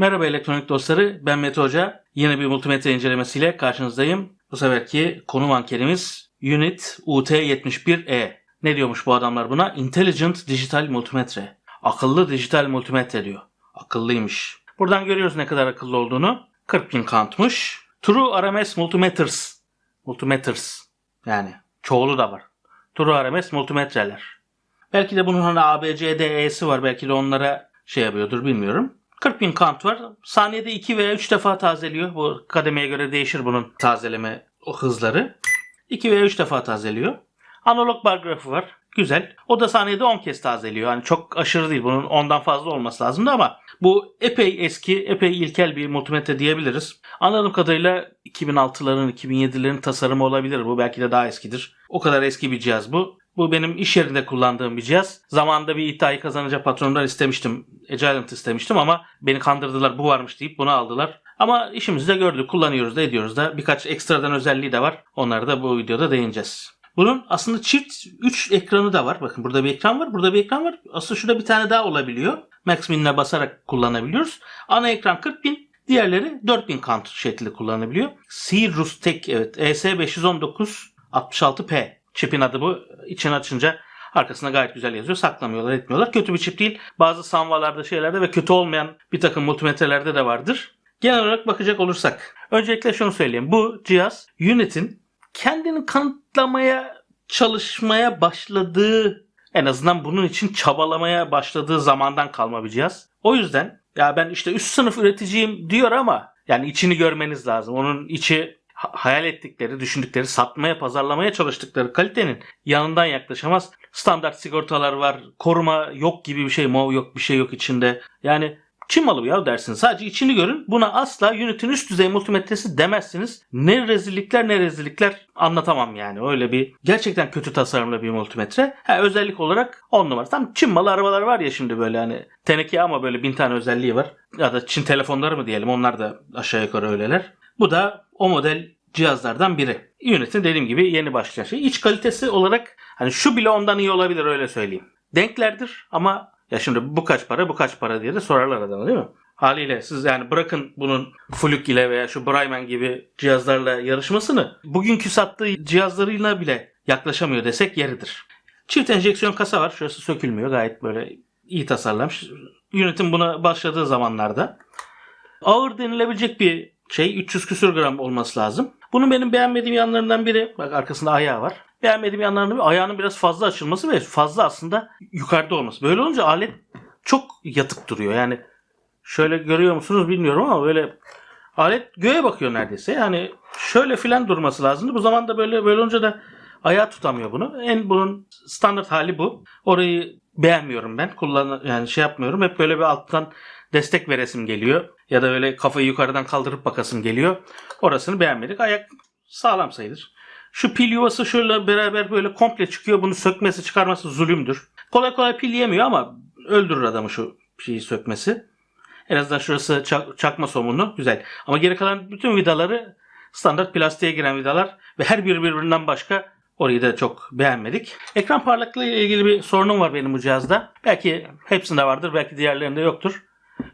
Merhaba elektronik dostları, ben Mete Hoca. Yine bir multimetre incelemesiyle karşınızdayım. Bu seferki konu mankenimiz Unit UT71E. Ne diyormuş bu adamlar buna? Intelligent Digital Multimetre. Akıllı dijital multimetre diyor. Akıllıymış. Buradan görüyoruz ne kadar akıllı olduğunu. 40 bin kantmış. True RMS Multimeters. Multimeters. Yani çoğulu da var. True RMS multimetreler. Belki de bunun hani A, B, C, D, E'si var. Belki de onlara şey yapıyordur bilmiyorum. 40 bin kant var. Saniyede 2 veya 3 defa tazeliyor. Bu kademeye göre değişir bunun tazeleme o hızları. 2 veya 3 defa tazeliyor. Analog bar grafı var. Güzel. O da saniyede 10 kez tazeliyor. Yani çok aşırı değil. Bunun ondan fazla olması lazımdı ama bu epey eski, epey ilkel bir multimetre diyebiliriz. Anladığım kadarıyla 2006'ların, 2007'lerin tasarımı olabilir bu. Belki de daha eskidir. O kadar eski bir cihaz bu. Bu benim iş yerinde kullandığım bir cihaz. Zamanında bir iddiayı kazanınca patronumdan istemiştim. Agilent istemiştim ama beni kandırdılar bu varmış deyip bunu aldılar. Ama işimizi de gördük, kullanıyoruz da ediyoruz da. Birkaç ekstradan özelliği de var. Onları da bu videoda değineceğiz. Bunun aslında çift 3 ekranı da var. Bakın burada bir ekran var, burada bir ekran var. Aslında şurada bir tane daha olabiliyor. Max Min'le basarak kullanabiliyoruz. Ana ekran 40 bin, diğerleri 4000 kant şekilde kullanılabiliyor. Cirrus Tech evet ES519 66P çipin adı bu. İçini açınca arkasında gayet güzel yazıyor. Saklamıyorlar, etmiyorlar. Kötü bir çip değil. Bazı sanvalarda, şeylerde ve kötü olmayan bir takım multimetrelerde de vardır. Genel olarak bakacak olursak. Öncelikle şunu söyleyeyim. Bu cihaz Unit'in kendini kanıtlamaya çalışmaya başladığı en azından bunun için çabalamaya başladığı zamandan kalma bir cihaz. O yüzden ya ben işte üst sınıf üreticiyim diyor ama yani içini görmeniz lazım. Onun içi hayal ettikleri, düşündükleri, satmaya, pazarlamaya çalıştıkları kalitenin yanından yaklaşamaz. Standart sigortalar var, koruma yok gibi bir şey, MOV yok, bir şey yok içinde. Yani Çin malı ya dersin. Sadece içini görün. Buna asla Unit'in üst düzey multimetresi demezsiniz. Ne rezillikler ne rezillikler anlatamam yani. Öyle bir gerçekten kötü tasarımlı bir multimetre. Ha, özellik olarak 10 numara. Tam Çin malı arabalar var ya şimdi böyle hani teneke ama böyle bin tane özelliği var. Ya da Çin telefonları mı diyelim onlar da aşağı yukarı öyleler. Bu da o model cihazlardan biri. Unit'in dediğim gibi yeni başlayan şey. İç kalitesi olarak hani şu bile ondan iyi olabilir öyle söyleyeyim. Denklerdir ama ya şimdi bu kaç para bu kaç para diye de sorarlar adama değil mi? Haliyle siz yani bırakın bunun Fluke ile veya şu Brayman gibi cihazlarla yarışmasını bugünkü sattığı cihazlarıyla bile yaklaşamıyor desek yeridir. Çift enjeksiyon kasa var. Şurası sökülmüyor. Gayet böyle iyi tasarlanmış. Unit'in buna başladığı zamanlarda. Ağır denilebilecek bir şey 300 küsür gram olması lazım. Bunun benim beğenmediğim yanlarından biri bak arkasında ayağı var. Beğenmediğim yanlarından biri ayağının biraz fazla açılması ve fazla aslında yukarıda olması. Böyle olunca alet çok yatık duruyor. Yani şöyle görüyor musunuz bilmiyorum ama böyle alet göğe bakıyor neredeyse. Yani şöyle filan durması lazımdı. Bu zaman da böyle böyle olunca da ayağı tutamıyor bunu. En bunun standart hali bu. Orayı beğenmiyorum ben. Kullan yani şey yapmıyorum. Hep böyle bir alttan destek veresim geliyor. Ya da böyle kafayı yukarıdan kaldırıp bakasım geliyor. Orasını beğenmedik. Ayak sağlam sayılır. Şu pil yuvası şöyle beraber böyle komple çıkıyor. Bunu sökmesi çıkarması zulümdür. Kolay kolay pil yemiyor ama öldürür adamı şu şeyi sökmesi. En azından şurası çak- çakma somunu güzel. Ama geri kalan bütün vidaları standart plastiğe giren vidalar ve her biri birbirinden başka. Orayı da çok beğenmedik. Ekran parlaklığı ile ilgili bir sorunum var benim bu cihazda. Belki hepsinde vardır, belki diğerlerinde yoktur.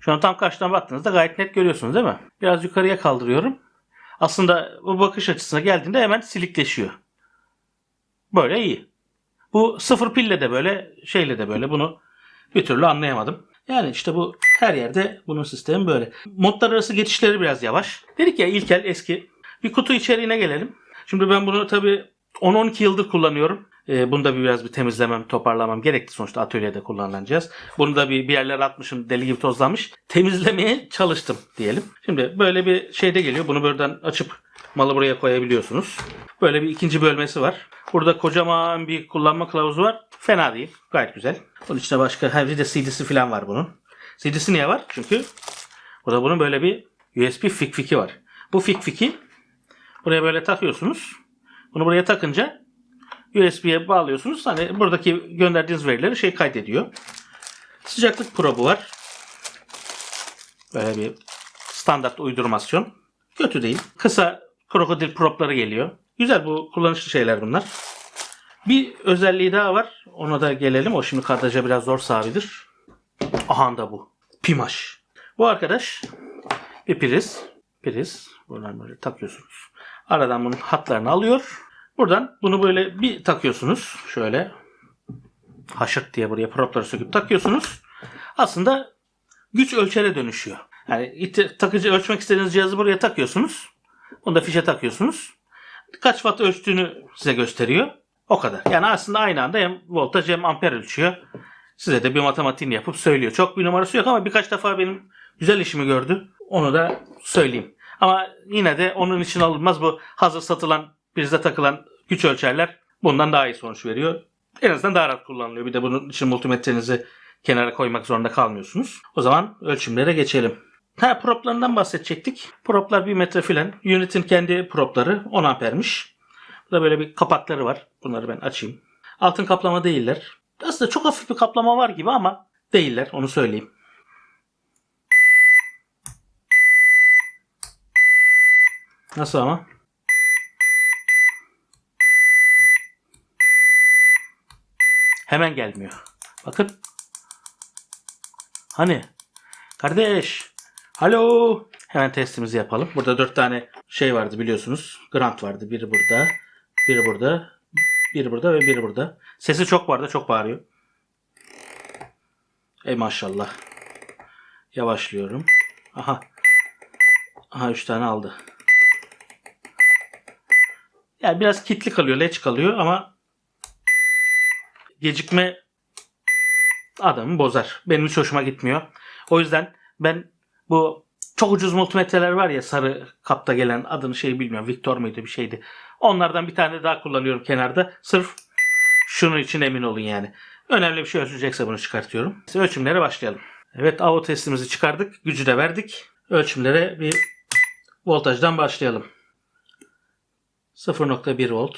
Şu an tam karşıdan baktığınızda gayet net görüyorsunuz değil mi? Biraz yukarıya kaldırıyorum. Aslında bu bakış açısına geldiğinde hemen silikleşiyor. Böyle iyi. Bu sıfır pille de böyle, şeyle de böyle bunu bir türlü anlayamadım. Yani işte bu her yerde bunun sistemi böyle. Modlar arası geçişleri biraz yavaş. Dedik ya ilkel eski. Bir kutu içeriğine gelelim. Şimdi ben bunu tabii 10-12 yıldır kullanıyorum. Ee, bunu da bir biraz bir temizlemem, toparlamam gerekti. Sonuçta atölyede kullanılan cihaz. Bunu da bir, bir yerlere atmışım, deli gibi tozlanmış. Temizlemeye çalıştım diyelim. Şimdi böyle bir şey de geliyor. Bunu buradan açıp malı buraya koyabiliyorsunuz. Böyle bir ikinci bölmesi var. Burada kocaman bir kullanma kılavuzu var. Fena değil. Gayet güzel. Bunun içinde başka ha, bir de CD'si falan var bunun. CD'si niye var? Çünkü burada bunun böyle bir USB fik fiki var. Bu fik fiki buraya böyle takıyorsunuz. Bunu buraya takınca USB'ye bağlıyorsunuz. Hani buradaki gönderdiğiniz verileri şey kaydediyor. Sıcaklık probu var. Böyle bir standart uydurmasyon. Kötü değil. Kısa krokodil propları geliyor. Güzel bu kullanışlı şeyler bunlar. Bir özelliği daha var. Ona da gelelim. O şimdi kadraja biraz zor sabidir. Aha da bu. Pimaş. Bu arkadaş bir priz. Priz. Buradan böyle takıyorsunuz. Aradan bunun hatlarını alıyor. Buradan bunu böyle bir takıyorsunuz. Şöyle haşırt diye buraya propları söküp takıyorsunuz. Aslında güç ölçere dönüşüyor. Yani takıcı ölçmek istediğiniz cihazı buraya takıyorsunuz. Bunu da fişe takıyorsunuz. Kaç watt ölçtüğünü size gösteriyor. O kadar. Yani aslında aynı anda hem voltaj hem amper ölçüyor. Size de bir matematiğini yapıp söylüyor. Çok bir numarası yok ama birkaç defa benim güzel işimi gördü. Onu da söyleyeyim. Ama yine de onun için alınmaz bu hazır satılan prize takılan güç ölçerler bundan daha iyi sonuç veriyor. En azından daha rahat kullanılıyor. Bir de bunun için multimetrenizi kenara koymak zorunda kalmıyorsunuz. O zaman ölçümlere geçelim. Ha proplarından bahsedecektik. Proplar 1 metre filan. Unit'in kendi propları 10 ampermiş. Burada böyle bir kapakları var. Bunları ben açayım. Altın kaplama değiller. Aslında çok hafif bir kaplama var gibi ama değiller. Onu söyleyeyim. Nasıl ama? Hemen gelmiyor. Bakın. Hani? Kardeş. Alo. Hemen testimizi yapalım. Burada dört tane şey vardı biliyorsunuz. Grant vardı. Biri burada. Biri burada. Biri burada ve biri burada. Sesi çok vardı. Çok bağırıyor. Ey maşallah. Yavaşlıyorum. Aha. Aha 3 tane aldı. Yani biraz kitli kalıyor, leç kalıyor ama gecikme adamı bozar. Benim hiç hoşuma gitmiyor. O yüzden ben bu çok ucuz multimetreler var ya sarı kapta gelen adını şey bilmiyorum. Victor muydu bir şeydi. Onlardan bir tane daha kullanıyorum kenarda. Sırf şunun için emin olun yani. Önemli bir şey ölçecekse bunu çıkartıyorum. İşte ölçümlere başlayalım. Evet AO testimizi çıkardık. Gücü de verdik. Ölçümlere bir voltajdan başlayalım. 0.1 volt.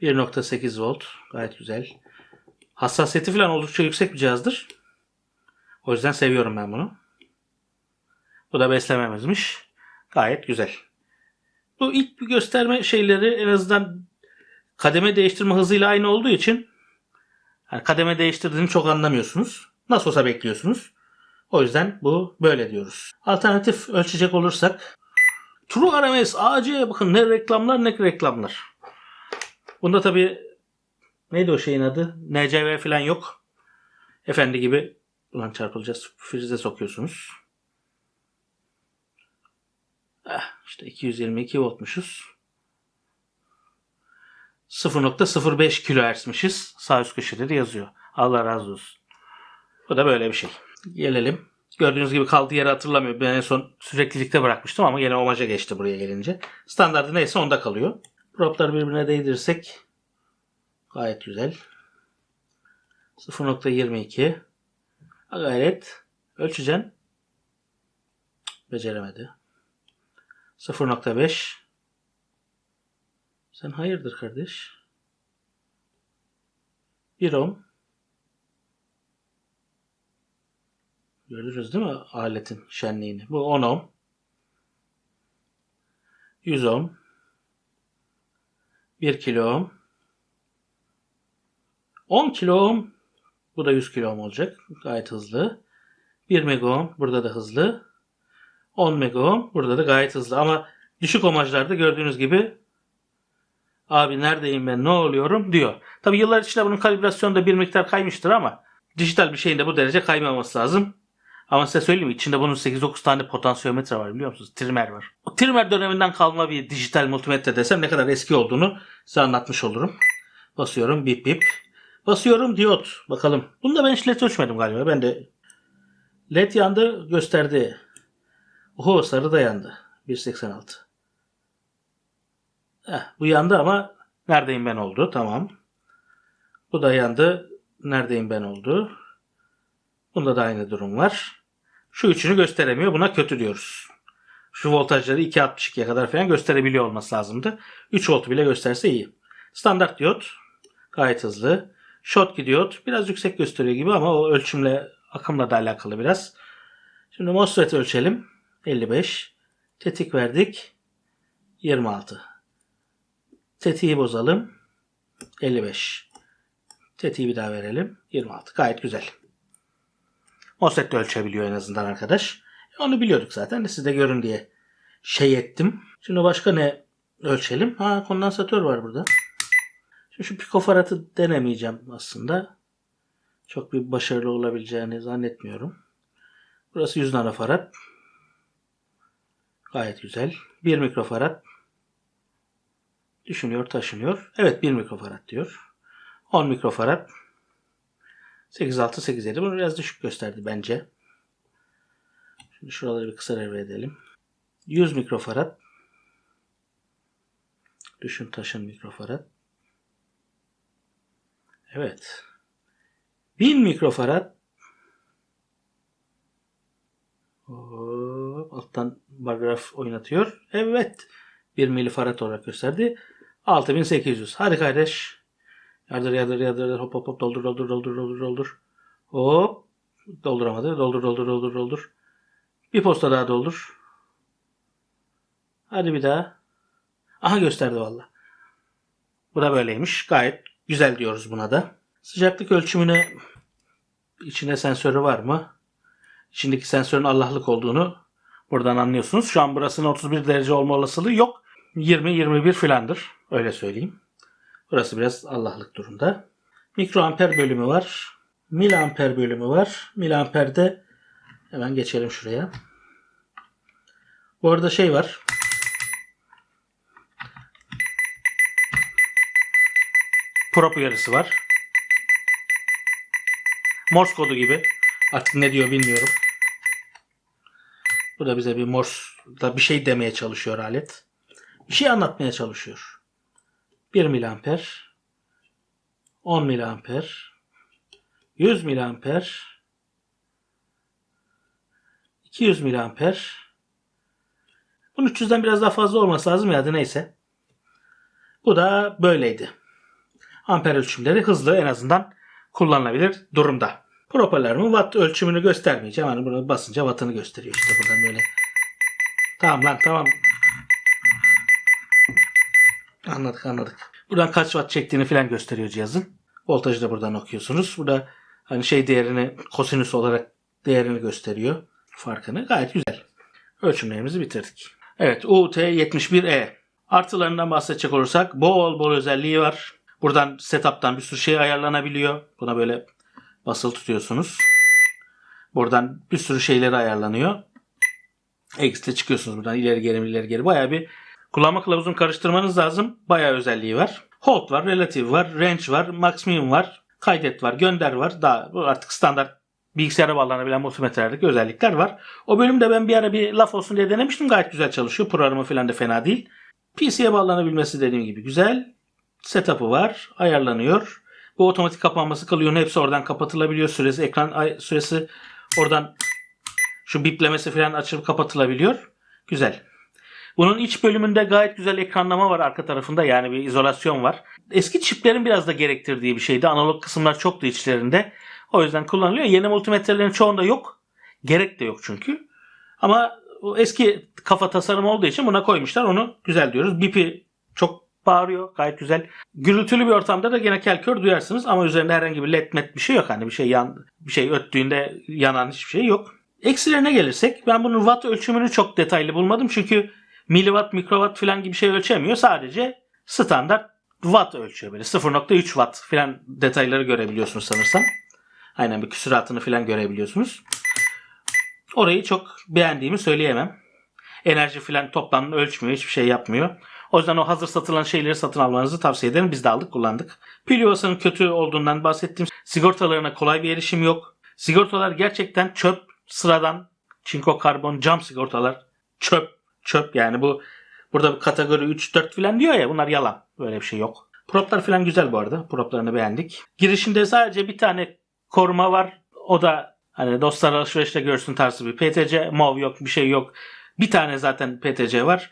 1.8 volt. Gayet güzel. Hassasiyeti falan oldukça yüksek bir cihazdır. O yüzden seviyorum ben bunu. Bu da beslememizmiş. Gayet güzel. Bu ilk bir gösterme şeyleri en azından kademe değiştirme hızıyla aynı olduğu için yani kademe değiştirdiğini çok anlamıyorsunuz. Nasıl olsa bekliyorsunuz. O yüzden bu böyle diyoruz. Alternatif ölçecek olursak True RMS, AC bakın ne reklamlar ne reklamlar. Bunda tabi neydi o şeyin adı? NCV falan yok. Efendi gibi ulan çarpılacağız. Frize sokuyorsunuz. Eh, işte 222 voltmuşuz. 0.05 kilohertzmişiz. Sağ üst köşede de yazıyor. Allah razı olsun. Bu da böyle bir şey. Gelelim. Gördüğünüz gibi kaldığı yeri hatırlamıyorum. Ben en son süreklilikte bırakmıştım ama yine omaja geçti buraya gelince. Standartı neyse onda kalıyor. Propları birbirine değdirirsek gayet güzel. 0.22 Ha, Gayret. Ölçeceksin. Beceremedi. 0.5 Sen hayırdır kardeş? 1 ohm Gördünüz değil mi aletin şenliğini? Bu 10 ohm. 100 ohm. 1 kilo ohm. 10 kilo ohm. Bu da 100 kilo ohm olacak. Gayet hızlı. 1 mega ohm. Burada da hızlı. 10 mega ohm. Burada da gayet hızlı. Ama düşük ohmajlarda gördüğünüz gibi abi neredeyim ben ne oluyorum diyor. Tabi yıllar içinde bunun kalibrasyonda bir miktar kaymıştır ama dijital bir şeyin de bu derece kaymaması lazım. Ama size söyleyeyim? İçinde bunun 8-9 tane potansiyometre var biliyor musunuz? Trimmer var. O trimmer döneminden kalma bir dijital multimetre desem ne kadar eski olduğunu size anlatmış olurum. Basıyorum bip bip. Basıyorum diyot. Bakalım. Bunu da ben hiç led ölçmedim galiba. Ben de led yandı gösterdi. Oho sarı da yandı. 1.86. Heh, bu yandı ama neredeyim ben oldu. Tamam. Bu da yandı. Neredeyim ben oldu. Bunda da aynı durum var. Şu üçünü gösteremiyor. Buna kötü diyoruz. Şu voltajları 2.62'ye kadar falan gösterebiliyor olması lazımdı. 3 volt bile gösterse iyi. Standart diyot gayet hızlı. Short diyot biraz yüksek gösteriyor gibi ama o ölçümle akımla da alakalı biraz. Şimdi MOSFET ölçelim. 55. Tetik verdik. 26. Tetiği bozalım. 55. Tetiği bir daha verelim. 26. Gayet güzel. MOSFET de ölçebiliyor en azından arkadaş. Onu biliyorduk zaten de siz de görün diye şey ettim. Şimdi başka ne ölçelim? Ha kondansatör var burada. Şu pikofaratı denemeyeceğim aslında. Çok bir başarılı olabileceğini zannetmiyorum. Burası 100 nanofarad. Gayet güzel. 1 mikrofarad. Düşünüyor, taşınıyor. Evet 1 mikrofarad diyor. 10 mikrofarad. 8.6, 8.7. Bunu biraz düşük gösterdi bence. Şimdi şuraları bir kısa devre edelim. 100 mikrofarad. Düşün taşın mikrofarad. Evet. 1000 mikrofarad. Hop, alttan bar graf oynatıyor. Evet. 1 milifarad olarak gösterdi. 6800. Hadi kardeş. Yardır yardır yardır. Hop hop hop doldur doldur doldur doldur doldur. Hop. Dolduramadı. Doldur doldur doldur doldur. Bir posta daha doldur. Hadi bir daha. Aha gösterdi valla. Bu da böyleymiş. Gayet güzel diyoruz buna da. Sıcaklık ölçümüne içinde sensörü var mı? İçindeki sensörün Allah'lık olduğunu buradan anlıyorsunuz. Şu an burasının 31 derece olma olasılığı yok. 20-21 filandır. Öyle söyleyeyim. Burası biraz Allah'lık durumda. Mikroamper bölümü var. Miliamper bölümü var. Miliamperde hemen geçelim şuraya. Bu arada şey var. Prop uyarısı var. Morse kodu gibi. Artık ne diyor bilmiyorum. Bu da bize bir Morse'da bir şey demeye çalışıyor alet. Bir şey anlatmaya çalışıyor. 1 miliamper 10 miliamper 100 miliamper 200 miliamper bunun 300'den biraz daha fazla olması lazım ya da neyse. Bu da böyleydi. Amper ölçümleri hızlı en azından kullanılabilir durumda. Propellerin watt ölçümünü göstermeyeceğim. Hani bunu basınca wattını gösteriyor işte buradan böyle. Tamam lan tamam. Anladık anladık. Buradan kaç watt çektiğini falan gösteriyor cihazın. Voltajı da buradan okuyorsunuz. Burada hani şey değerini kosinüs olarak değerini gösteriyor. Farkını gayet güzel. Ölçümlerimizi bitirdik. Evet UT71E. Artılarından bahsedecek olursak bol bol özelliği var. Buradan setup'tan bir sürü şey ayarlanabiliyor. Buna böyle basılı tutuyorsunuz. Buradan bir sürü şeyleri ayarlanıyor. X'te çıkıyorsunuz buradan ileri geri ileri geri. Bayağı bir kullanma kılavuzunu karıştırmanız lazım. Bayağı özelliği var. Hold var, relative var, range var, maximum var, kaydet var, gönder var. Daha bu artık standart bilgisayara bağlanabilen multimetrelerdeki özellikler var. O bölümde ben bir ara bir laf olsun diye denemiştim. Gayet güzel çalışıyor. Programı falan da fena değil. PC'ye bağlanabilmesi dediğim gibi güzel. Setup'ı var. Ayarlanıyor. Bu otomatik kapanması kalıyor. Hepsi oradan kapatılabiliyor. Süresi, ekran süresi oradan şu biplemesi falan açılıp kapatılabiliyor. Güzel. Bunun iç bölümünde gayet güzel ekranlama var arka tarafında yani bir izolasyon var. Eski çiplerin biraz da gerektirdiği bir şeydi. Analog kısımlar çoktu içlerinde. O yüzden kullanılıyor. Yeni multimetrelerin çoğunda yok. Gerek de yok çünkü. Ama eski kafa tasarım olduğu için buna koymuşlar. Onu güzel diyoruz. Bipi bağırıyor. Gayet güzel. Gürültülü bir ortamda da gene kelkör duyarsınız ama üzerinde herhangi bir led met bir şey yok. Hani bir şey yan bir şey öttüğünde yanan hiçbir şey yok. Eksilerine gelirsek ben bunun watt ölçümünü çok detaylı bulmadım. Çünkü miliwatt, mikrowatt falan gibi şey ölçemiyor. Sadece standart watt ölçüyor böyle. 0.3 watt falan detayları görebiliyorsunuz sanırsam. Aynen bir küsuratını falan görebiliyorsunuz. Orayı çok beğendiğimi söyleyemem. Enerji falan toplamını ölçmüyor. Hiçbir şey yapmıyor. O yüzden o hazır satılan şeyleri satın almanızı tavsiye ederim. Biz de aldık kullandık. Pil yuvasının kötü olduğundan bahsettim. Sigortalarına kolay bir erişim yok. Sigortalar gerçekten çöp, sıradan çinko karbon cam sigortalar çöp, çöp yani bu burada bir kategori 3 4 falan diyor ya bunlar yalan. Böyle bir şey yok. Proplar falan güzel bu arada. Proplarını beğendik. Girişinde sadece bir tane koruma var. O da hani dostlar alışverişte görsün tarzı bir PTC. MOV yok bir şey yok. Bir tane zaten PTC var.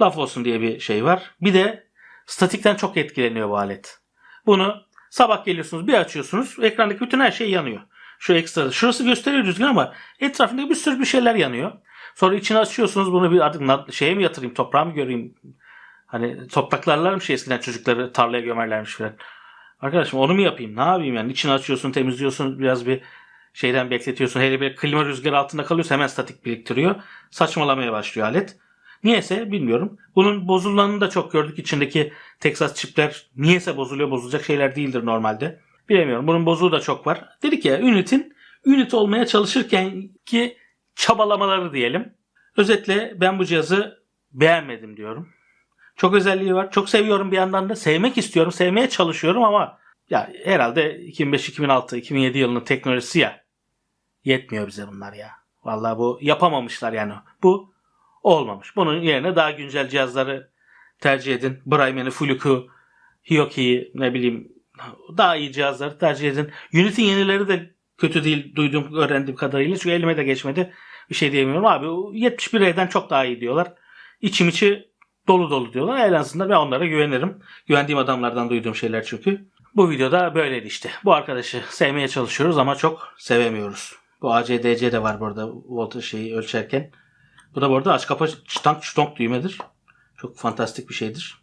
Laf olsun diye bir şey var. Bir de statikten çok etkileniyor bu alet. Bunu sabah geliyorsunuz bir açıyorsunuz. Ekrandaki bütün her şey yanıyor. Şu ekstra. Şurası gösteriyor düzgün ama etrafında bir sürü bir şeyler yanıyor. Sonra içini açıyorsunuz bunu bir artık şeye mi yatırayım toprağa mı göreyim? Hani topraklarlarmış eskiden çocukları tarlaya gömerlermiş falan. Arkadaşım onu mu yapayım? Ne yapayım yani? İçini açıyorsun, temizliyorsun, biraz bir şeyden bekletiyorsun. Hele bir klima rüzgarı altında kalıyorsa hemen statik biriktiriyor. Saçmalamaya başlıyor alet. Niyeyse bilmiyorum. Bunun bozulanını da çok gördük. İçindeki Texas çipler niyeyse bozuluyor. Bozulacak şeyler değildir normalde. Bilemiyorum. Bunun bozuğu da çok var. Dedik ya Unit'in Unit olmaya çalışırken ki çabalamaları diyelim. Özetle ben bu cihazı beğenmedim diyorum. Çok özelliği var. Çok seviyorum bir yandan da. Sevmek istiyorum. Sevmeye çalışıyorum ama ya herhalde 2005, 2006, 2007 yılının teknolojisi ya. Yetmiyor bize bunlar ya. Vallahi bu yapamamışlar yani. Bu olmamış. Bunun yerine daha güncel cihazları tercih edin. Brayman'ı, Fluke'u, Hioki'yi ne bileyim daha iyi cihazları tercih edin. Unity'nin yenileri de kötü değil duyduğum öğrendiğim kadarıyla. Çünkü elime de geçmedi. Bir şey diyemiyorum abi. 71E'den çok daha iyi diyorlar. İçim içi dolu dolu diyorlar. En azından ben onlara güvenirim. Güvendiğim adamlardan duyduğum şeyler çünkü. Bu videoda böyleydi işte. Bu arkadaşı sevmeye çalışıyoruz ama çok sevemiyoruz. Bu ACDC de var burada voltaj şeyi ölçerken. Bu da bu arada aç kapa çıtank çıtonk düğmedir. Çok fantastik bir şeydir.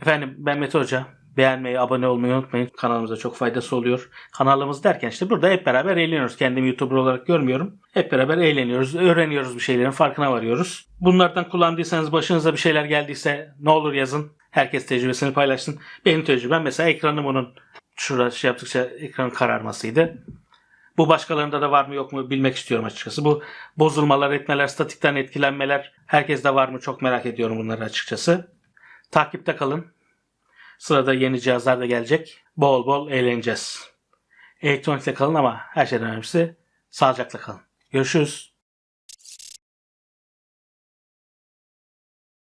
Efendim ben Mete Hoca. Beğenmeyi, abone olmayı unutmayın. Kanalımıza çok faydası oluyor. Kanalımız derken işte burada hep beraber eğleniyoruz. Kendimi YouTuber olarak görmüyorum. Hep beraber eğleniyoruz. Öğreniyoruz bir şeylerin farkına varıyoruz. Bunlardan kullandıysanız başınıza bir şeyler geldiyse ne olur yazın. Herkes tecrübesini paylaşsın. Benim tecrübem mesela ekranım onun şurada şey yaptıkça ekranın kararmasıydı. Bu başkalarında da var mı yok mu bilmek istiyorum açıkçası. Bu bozulmalar, etmeler, statikten etkilenmeler herkeste var mı çok merak ediyorum bunları açıkçası. Takipte kalın. Sırada yeni cihazlar da gelecek. Bol bol eğleneceğiz. Elektronikle kalın ama her şeyden önemlisi sağlıcakla kalın. Görüşürüz.